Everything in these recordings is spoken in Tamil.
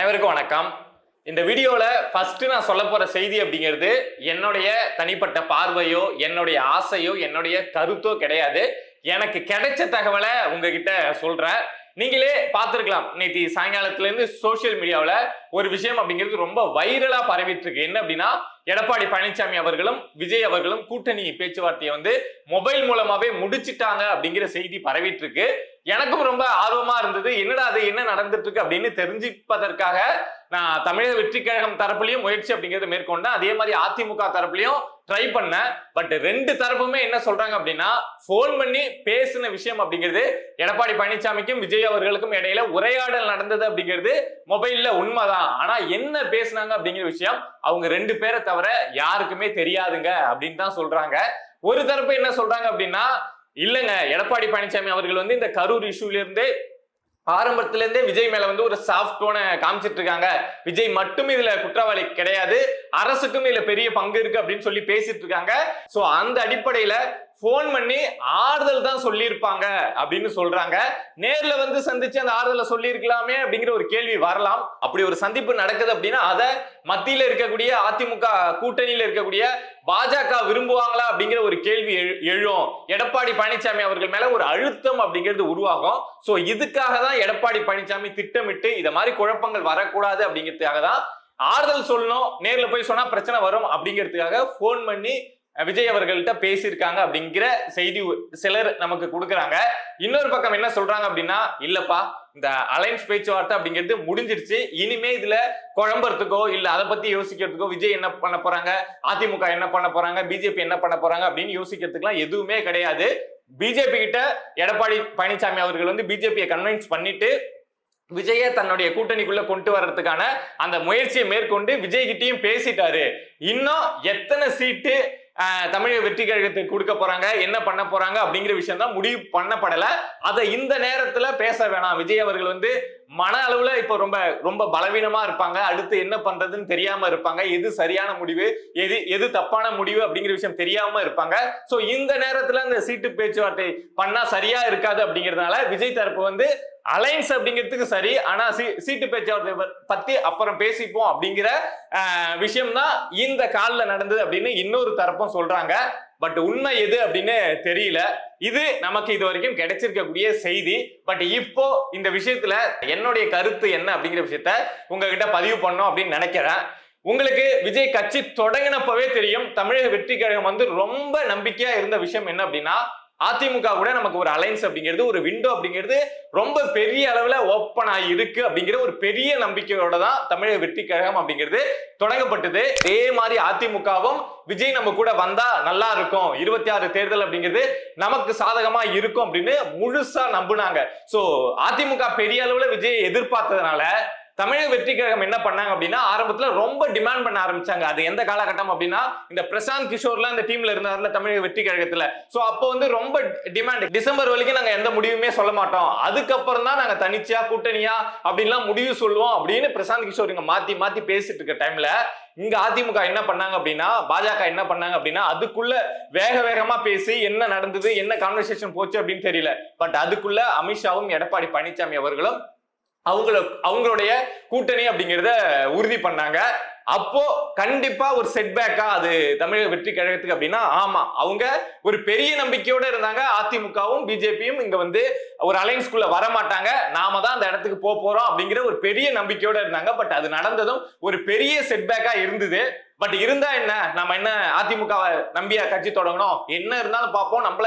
அனைவருக்கும் வணக்கம். இந்த வீடியோவில் ஃபஸ்ட்டு நான் சொல்ல போகிற செய்தி அப்படிங்கிறது என்னுடைய தனிப்பட்ட பார்வையோ என்னுடைய ஆசையோ என்னுடைய கருத்தோ கிடையாது. எனக்கு கிடைச்ச தகவலை உங்ககிட்ட சொல்கிறேன் நீங்களே பார்த்துருக்கலாம். நேற்று சாயங்காலத்துலேருந்து சோசியல் சோஷியல் மீடியாவில் ஒரு விஷயம் அப்படிங்கிறது ரொம்ப வைரலாக பரவிட்டு இருக்கு. என்ன அப்படின்னா எடப்பாடி பழனிசாமி அவர்களும் விஜய் அவர்களும் கூட்டணி பேச்சுவார்த்தையை வந்து மொபைல் மூலமாவே முடிச்சிட்டாங்க அப்படிங்கிற செய்தி பரவிட்டு இருக்கு எனக்கும் ரொம்ப ஆர்வமா இருந்தது. என்னடா அது என்ன நடந்துட்டு இருக்கு அப்படின்னு தெரிஞ்சுப்பதற்காக நான் தமிழக வெற்றி கழகம் தரப்புலையும் முயற்சி அப்படிங்கறத மேற்கொண்டேன். அதே மாதிரி அதிமுக தரப்புலையும் ட்ரை பண்ணேன் பட் ரெண்டு தரப்புமே என்ன சொல்றாங்க அப்படின்னா ஃபோன் பண்ணி பேசின விஷயம் அப்படிங்கிறது எடப்பாடி பழனிசாமிக்கும் விஜய் அவர்களுக்கும் இடையில உரையாடல் நடந்தது அப்படிங்கிறது மொபைல்ல உண்மைதான். ஆனா என்ன பேசுனாங்க அப்படிங்கிற விஷயம் அவங்க ரெண்டு பேரை தவிர யாருக்குமே தெரியாதுங்க அப்படின்னு தான் சொல்றாங்க. ஒரு தரப்பு என்ன சொல்றாங்க அப்படின்னா இல்லைங்க எடப்பாடி பழனிசாமி அவர்கள் வந்து இந்த கரூர் இஷ்யூல இருந்தே ஆரம்பத்துல இருந்தே விஜய் மேல வந்து ஒரு சாஃப்ட் டோனை காமிச்சிட்டு இருக்காங்க விஜய் மட்டும் இதுல குற்றவாளி கிடையாது. அரசுக்கும் இதுல பெரிய பங்கு இருக்கு அப்படின்னு சொல்லி பேசிட்டு இருக்காங்க சோ அந்த அடிப்படையில ஃபோன் பண்ணி ஆறுதல் தான் சொல்லியிருப்பாங்க அப்படின்னு சொல்றாங்க. நேர்ல வந்து சந்திச்சு அந்த ஆறுதலை சொல்லியிருக்கலாமே அப்படிங்கிற ஒரு கேள்வி வரலாம். அப்படி ஒரு சந்திப்பு நடக்குது அப்படின்னா அதை மத்தியில இருக்கக்கூடிய அதிமுக கூட்டணியில இருக்கக்கூடிய பாஜக விரும்புவாங்களா அப்படிங்கிற ஒரு கேள்வி எழு- எழும். எடப்பாடி பழனிசாமி அவர்கள் மேல ஒரு அழுத்தம் அப்படிங்கிறது உருவாகும். ஸோ இதுக்காக தான் எடப்பாடி பழனிசாமி திட்டமிட்டு இதை மாதிரி குழப்பங்கள் வரக்கூடாது அப்படிங்கிறதுக்காக தான் ஆறுதல் சொல்லணும். நேரில் போய் சொன்னா பிரச்சனை வரும் அப்படிங்கிறதுக்காக ஃபோன் பண்ணி விஜய் அவர்கள்ட்ட பேசியிருக்காங்க அப்படிங்கிற செய்தி சிலர் நமக்கு கொடுக்குறாங்க. இன்னொரு பக்கம் என்ன சொல்றாங்க அப்படின்னா இல்லப்பா இந்த அலைன்ஸ் பேச்சுவார்த்தை அப்படிங்கிறது முடிஞ்சிருச்சு. இனிமே இதுல குழம்புறதுக்கோ இல்ல அதை பத்தி யோசிக்கிறதுக்கோ விஜய் என்ன பண்ண போறாங்க? அதிமுக என்ன பண்ண போறாங்க? பிஜேபி என்ன பண்ண போறாங்க? அப்படின்னு யோசிக்கிறதுக்குலாம் எதுவுமே கிடையாது. பிஜேபி கிட்ட எடப்பாடி பழனிசாமி அவர்கள் வந்து பிஜேபியை கன்வின்ஸ் பண்ணிட்டு விஜய தன்னுடைய கூட்டணிக்குள்ள கொண்டு வர்றதுக்கான அந்த முயற்சியை மேற்கொண்டு விஜய் கிட்டையும் பேசிட்டாரு. இன்னும் எத்தனை சீட்டு தமிழக வெற்றி கழகத்துக்கு கொடுக்க போறாங்க என்ன பண்ண போறாங்க அப்படிங்கிற விஷயம் தான் முடிவு பண்ணப்படல. அதை இந்த நேரத்துல பேச வேணாம். விஜய் அவர்கள் வந்து மன அளவுல இப்போ ரொம்ப ரொம்ப பலவீனமா இருப்பாங்க. அடுத்து என்ன பண்றதுன்னு தெரியாம இருப்பாங்க. எது சரியான முடிவு எது எது தப்பான முடிவு அப்படிங்கிற விஷயம் தெரியாம இருப்பாங்க. சோ இந்த நேரத்துல அந்த சீட்டு பேச்சுவார்த்தை பண்ணா சரியா இருக்காது அப்படிங்கிறதுனால விஜய் தரப்பு வந்து அலைன்ஸ் அப்படிங்கிறதுக்கு சரி. ஆனா சீ- சீட்டு பேச்சுவார்த்தை பத்தி அப்புறம் பேசிப்போம் அப்படிங்கிற விஷயம் தான் இந்த காலில் நடந்தது அப்படின்னு இன்னொரு தரப்பும் சொல்றாங்க. பட் உண்மை எது அப்படின்னு தெரியல. இது நமக்கு இது வரைக்கும் கிடைச்சிருக்கக்கூடிய செய்தி. பட் இப்போ இந்த விஷயத்துல என்னுடைய கருத்து என்ன அப்படிங்கிற விஷயத்த உங்ககிட்ட பதிவு பண்ணோம் அப்படின்னு நினைக்கிறேன். உங்களுக்கு விஜய் கட்சி தொடங்கினப்பவே தெரியும். தமிழக வெற்றி கழகம் வந்து ரொம்ப நம்பிக்கையா இருந்த விஷயம் என்ன அப்படின்னா அதிமுக கூட நமக்கு ஒரு அலைன்ஸ் அப்படிங்கிறது ஒரு விண்டோ அப்படிங்கிறது ரொம்ப பெரிய அளவில் ஓப்பன் ஆகி இருக்கு அப்படிங்கிற ஒரு பெரிய நம்பிக்கையோட தான் தமிழக வெற்றி கழகம் அப்படிங்கிறது தொடங்கப்பட்டது. அதே மாதிரி அதிமுகவும் விஜய் நம்ம கூட வந்தா நல்லா இருக்கும். இருபத்தி ஆறு தேர்தல் அப்படிங்கிறது நமக்கு சாதகமா இருக்கும் அப்படின்னு முழுசா நம்புனாங்க. சோ அதிமுக பெரிய அளவுல விஜயை எதிர்பார்த்ததுனால தமிழக வெற்றி கழகம் என்ன பண்ணாங்க அப்படின்னா ஆரம்பத்துல ரொம்ப டிமாண்ட் பண்ண ஆரம்பிச்சாங்க. அது எந்த காலகட்டம் அப்படின்னா இந்த பிரசாந்த் கிஷோர்லாம் இந்த டீம்ல இருந்தாருல தமிழக வெற்றி கழகத்துல. சோ அப்போ வந்து ரொம்ப டிமாண்ட் டிசம்பர் வரைக்கும் நாங்க எந்த முடிவுமே சொல்ல மாட்டோம். அதுக்கப்புறம் தான் நாங்க தனிச்சியா கூட்டணியா அப்படின்லாம் முடிவு சொல்லுவோம் அப்படின்னு பிரசாந்த் கிஷோர் இங்க மாத்தி மாத்தி பேசிட்டு இருக்க டைம்ல இங்க அதிமுக என்ன பண்ணாங்க அப்படின்னா பாஜக என்ன பண்ணாங்க அப்படின்னா அதுக்குள்ள வேக வேகமா பேசி என்ன நடந்தது என்ன கான்வர்சேஷன் போச்சு அப்படின்னு தெரியல. பட் அதுக்குள்ள அமித்ஷாவும் எடப்பாடி பழனிசாமி அவர்களும் அவங்கள அவங்களுடைய கூட்டணி அப்படிங்கிறத உறுதி பண்ணாங்க. அப்போ கண்டிப்பா ஒரு செட்பேக்கா அது தமிழக வெற்றி கழகத்துக்கு அப்படின்னா ஆமா அவங்க ஒரு பெரிய நம்பிக்கையோட இருந்தாங்க. அதிமுகவும் பிஜேபியும் இங்க வந்து ஒரு அலைன்ஸ்குள்ள வர மாட்டாங்க நாம தான் அந்த இடத்துக்கு போக போறோம் அப்படிங்கிற ஒரு பெரிய நம்பிக்கையோட இருந்தாங்க. பட் அது நடந்ததும் ஒரு பெரிய செட்பேக்கா இருந்தது. பட் இருந்தா என்ன? நம்ம என்ன அதிமுகவை நம்பியா கட்சி தொடங்கணும்? என்ன இருந்தாலும் பார்ப்போம். நம்மள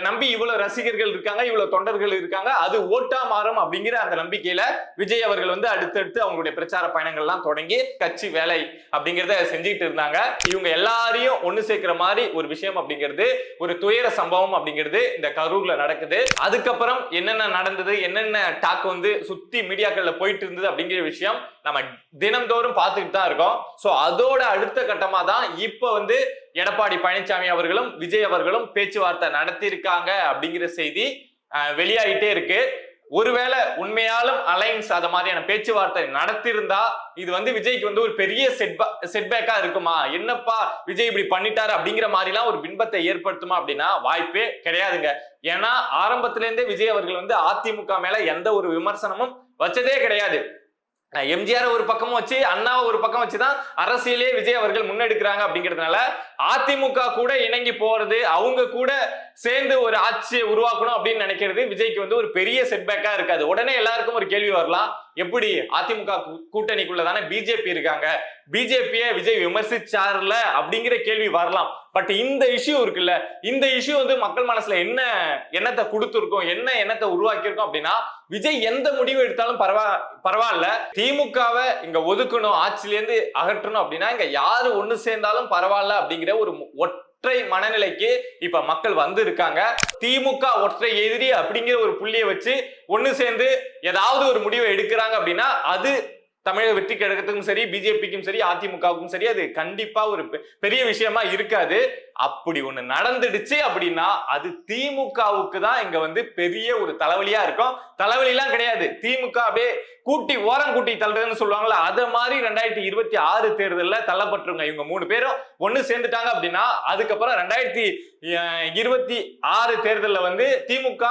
நம்பி இவ்வளவு ரசிகர்கள் இருக்காங்க இவ்வளவு தொண்டர்கள் இருக்காங்க. அது ஓட்டா மாறும் அப்படிங்கிற அந்த நம்பிக்கையில விஜய் அவர்கள் வந்து அடுத்தடுத்து அவங்களுடைய பிரச்சார பயணங்கள்லாம் தொடங்கி கட்சி வேலை அப்படிங்கிறத செஞ்சுட்டு இருந்தாங்க. இவங்க எல்லாரையும் ஒண்ணு சேர்க்கிற மாதிரி ஒரு விஷயம் அப்படிங்கிறது ஒரு துயர சம்பவம் அப்படிங்கிறது இந்த கரூர்ல நடக்குது. அதுக்கப்புறம் என்னென்ன நடந்தது என்னென்ன டாக் வந்து சுத்தி மீடியாக்கள்ல போயிட்டு இருந்தது அப்படிங்கிற விஷயம் நம்ம தினம்தோறும் பார்த்துக்கிட்டு தான் இருக்கோம். ஸோ அதோட அடுத்த கட்டமாக தான் இப்போ வந்து எடப்பாடி பழனிசாமி அவர்களும் விஜய் அவர்களும் பேச்சுவார்த்தை நடத்தியிருக்காங்க அப்படிங்கிற செய்தி வெளியாகிட்டே இருக்கு. ஒருவேளை உண்மையாலும் அலைன்ஸ் அதை மாதிரியான பேச்சுவார்த்தை நடத்திருந்தா இது வந்து விஜய்க்கு வந்து ஒரு பெரிய செட்பா செட்பேக்கா இருக்குமா? என்னப்பா விஜய் இப்படி பண்ணிட்டாரு அப்படிங்கிற மாதிரிலாம் ஒரு பின்பத்தை ஏற்படுத்துமா அப்படின்னா வாய்ப்பே கிடையாதுங்க. ஏன்னா ஆரம்பத்துலேருந்தே விஜய் அவர்கள் வந்து அதிமுக மேல எந்த ஒரு விமர்சனமும் வச்சதே கிடையாது. எம்ஜிஆர் ஒரு பக்கமும் வச்சு அண்ணாவை ஒரு பக்கம் வச்சு தான் அரசியலே விஜய் அவர்கள் முன்னெடுக்கிறாங்க அப்படிங்கிறதுனால அதிமுக கூட இணங்கி போறது அவங்க கூட சேர்ந்து ஒரு ஆட்சியை உருவாக்கணும் அப்படின்னு நினைக்கிறது விஜய்க்கு வந்து ஒரு பெரிய செட்பேக்கா இருக்காது. உடனே எல்லாருக்கும் ஒரு கேள்வி வரலாம். எப்படி அதிமுக கூட்டணிக்குள்ள தானே பிஜேபி இருக்காங்க? பிஜேபியை விஜய் விமர்சிச்சார்ல அப்படிங்கிற கேள்வி வரலாம். பட் இந்த இஷ்யூ இருக்குல்ல இந்த இஷ்யூ வந்து மக்கள் மனசுல என்ன எண்ணத்தை கொடுத்துருக்கோம் என்ன எண்ணத்தை உருவாக்கியிருக்கோம் அப்படின்னா விஜய் எந்த முடிவு எடுத்தாலும் பரவா பரவாயில்ல. திமுகவை இங்க ஒதுக்கணும் ஆட்சியிலேருந்து அகற்றணும் அப்படின்னா இங்க யாரு ஒண்ணு சேர்ந்தாலும் பரவாயில்ல அப்படிங்கிற ஒரு ஒட் ஒற்றை மனநிலைக்கு இப்ப மக்கள் வந்து இருக்காங்க திமுக ஒற்றை எதிரி அப்படிங்கிற ஒரு புள்ளியை வச்சு ஒன்னு சேர்ந்து ஏதாவது ஒரு முடிவை எடுக்கிறாங்க அப்படின்னா அது தமிழக வெற்றி கழகத்துக்கும் சரி பிஜேபிக்கும் சரி அதிமுகவுக்கும் சரி அது கண்டிப்பா ஒரு பெ- பெரிய விஷயமா இருக்காது. அப்படி ஒண்ணு நடந்துடுச்சு அப்படின்னா அது திமுகவுக்கு தான் இங்க வந்து பெரிய ஒரு தலைவலியா இருக்கும். தலைவலிலாம் கிடையாது. திமுக அப்படியே கூட்டி ஓரம் கூட்டி தள்ளுறதுன்னு சொல்லுவாங்கல்ல அத மாதிரி ரெண்டாயிரத்தி இருபத்தி ஆறு தேர்தல்ல தள்ளப்பட்டுருங்க இவங்க மூணு பேரும். ஒண்ணு சேர்ந்துட்டாங்க அப்படின்னா அதுக்கப்புறம் ரெண்டாயிரத்தி இருபத்தி ஆறு தேர்தல்ல வந்து திமுக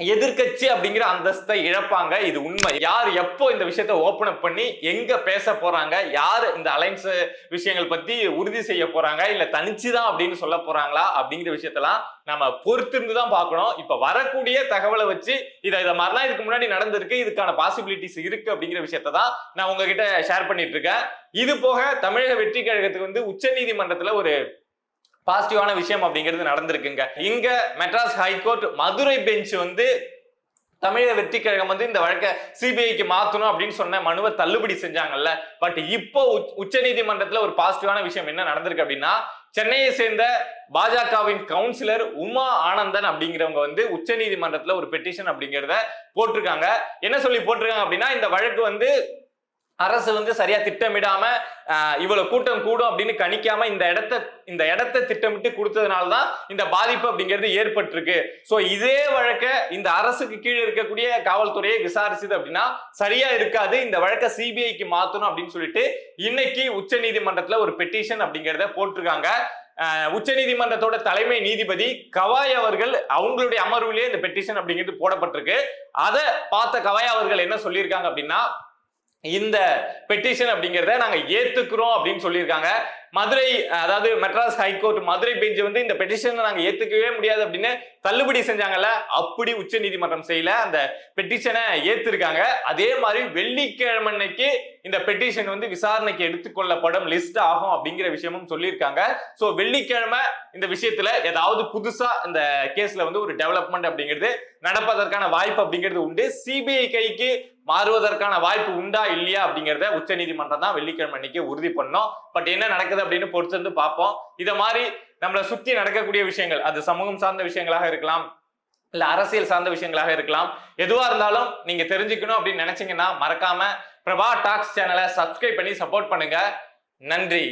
எதிர்க்கட்சி அப்படிங்கிற அந்தஸ்தை இழப்பாங்க. இது உண்மை. யார் எப்போ இந்த விஷயத்த ஓபன் அப் பண்ணி எங்க பேச போறாங்க யார் இந்த அலைன்ஸ் விஷயங்கள் பத்தி உறுதி செய்ய போறாங்க இல்ல தனிச்சுதான் அப்படின்னு சொல்ல போறாங்களா அப்படிங்கிற விஷயத்தெல்லாம் நம்ம பொறுத்திருந்து தான் பார்க்கணும். இப்ப வரக்கூடிய தகவலை வச்சு இதை இதை மாதிரிலாம் இதுக்கு முன்னாடி நடந்திருக்கு இதுக்கான பாசிபிலிட்டிஸ் இருக்கு அப்படிங்கிற விஷயத்த தான் நான் உங்ககிட்ட ஷேர் பண்ணிட்டு இருக்கேன். இது போக தமிழக வெற்றி கழகத்துக்கு வந்து உச்சநீதிமன்றத்துல ஒரு பாசிட்டிவான விஷயம் அப்படிங்கிறது நடந்திருக்குங்க. இங்க மெட்ராஸ் ஹைகோர்ட் மதுரை பெஞ்ச் வந்து தமிழக வெற்றி கழகம் வந்து இந்த வழக்கை சிபிஐக்கு மாத்தணும் அப்படின்னு சொன்ன மனுவை தள்ளுபடி செஞ்சாங்கல்ல. பட் இப்போ உச்ச நீதிமன்றத்துல ஒரு பாசிட்டிவான விஷயம் என்ன நடந்திருக்கு அப்படின்னா சென்னையை சேர்ந்த பாஜகவின் கவுன்சிலர் உமா ஆனந்தன் அப்படிங்கிறவங்க வந்து உச்ச நீதிமன்றத்துல ஒரு பெட்டிஷன் அப்படிங்கிறத போட்டிருக்காங்க. என்ன சொல்லி போட்டிருக்காங்க அப்படின்னா இந்த வழக்கு வந்து அரசு வந்து சரியா திட்டமிடாம இவ்வளவு கூட்டம் கூடும் அப்படின்னு கணிக்காம இந்த இடத்த இந்த இடத்த திட்டமிட்டு கொடுத்ததுனால தான் இந்த பாதிப்பு அப்படிங்கிறது ஏற்பட்டிருக்கு. சோ இதே வழக்க இந்த அரசுக்கு கீழே இருக்கக்கூடிய காவல்துறையை விசாரிச்சது அப்படின்னா சரியா இருக்காது இந்த வழக்க சிபிஐக்கு மாத்தணும் அப்படின்னு சொல்லிட்டு இன்னைக்கு உச்ச நீதிமன்றத்துல ஒரு பெட்டிஷன் அப்படிங்கிறத போட்டிருக்காங்க. உச்ச நீதிமன்றத்தோட தலைமை நீதிபதி கவாய் அவர்கள் அவங்களுடைய அமர்விலேயே இந்த பெட்டிஷன் அப்படிங்கிறது போடப்பட்டிருக்கு. அதை பார்த்த கவாய் அவர்கள் என்ன சொல்லியிருக்காங்க அப்படின்னா இந்த பெட்டிஷன் அப்படிங்கிறத நாங்க ஏத்துக்கிறோம் அப்படின்னு சொல்லியிருக்காங்க. மதுரை அதாவது மெட்ராஸ் ஹைகோர்ட் மதுரை பெஞ்ச் வந்து இந்த பெட்டிஷனை நாங்க ஏத்துக்கவே முடியாது அப்படின்னு தள்ளுபடி செஞ்சாங்கல்ல அப்படி உச்ச நீதிமன்றம் செய்யல. அந்த பெட்டிஷனை ஏத்திருக்காங்க. அதே மாதிரி வெள்ளிக்கிழமை அன்னைக்கு இந்த பெட்டிஷன் வந்து விசாரணைக்கு எடுத்துக்கொள்ளப்படும் லிஸ்ட் ஆகும் அப்படிங்கிற விஷயமும் சொல்லியிருக்காங்க. ஸோ வெள்ளிக்கிழமை இந்த விஷயத்துல ஏதாவது புதுசா இந்த கேஸ்ல வந்து ஒரு டெவலப்மெண்ட் அப்படிங்கிறது நடப்பதற்கான வாய்ப்பு அப்படிங்கிறது உண்டு. சிபிஐ கைக்கு மாறுவதற்கான வாய்ப்பு உண்டா இல்லையா அப்படிங்கிறத உச்ச நீதிமன்றம் தான் வெள்ளிக்கிழமை அன்னைக்கு உறுதி பண்ணோம். பட் என்ன நடக்குது அப்படின்னு பொறுத்திருந்து பார்ப்போம். இதை மாதிரி நம்மளை சுத்தி நடக்கக்கூடிய விஷயங்கள் அது சமூகம் சார்ந்த விஷயங்களாக இருக்கலாம் இல்ல அரசியல் சார்ந்த விஷயங்களாக இருக்கலாம் எதுவா இருந்தாலும் நீங்க தெரிஞ்சுக்கணும் அப்படின்னு நினைச்சீங்கன்னா மறக்காம பிரபா டாக்ஸ் சேனலை சப்ஸ்கிரைப் பண்ணி சப்போர்ட் பண்ணுங்க. நன்றி.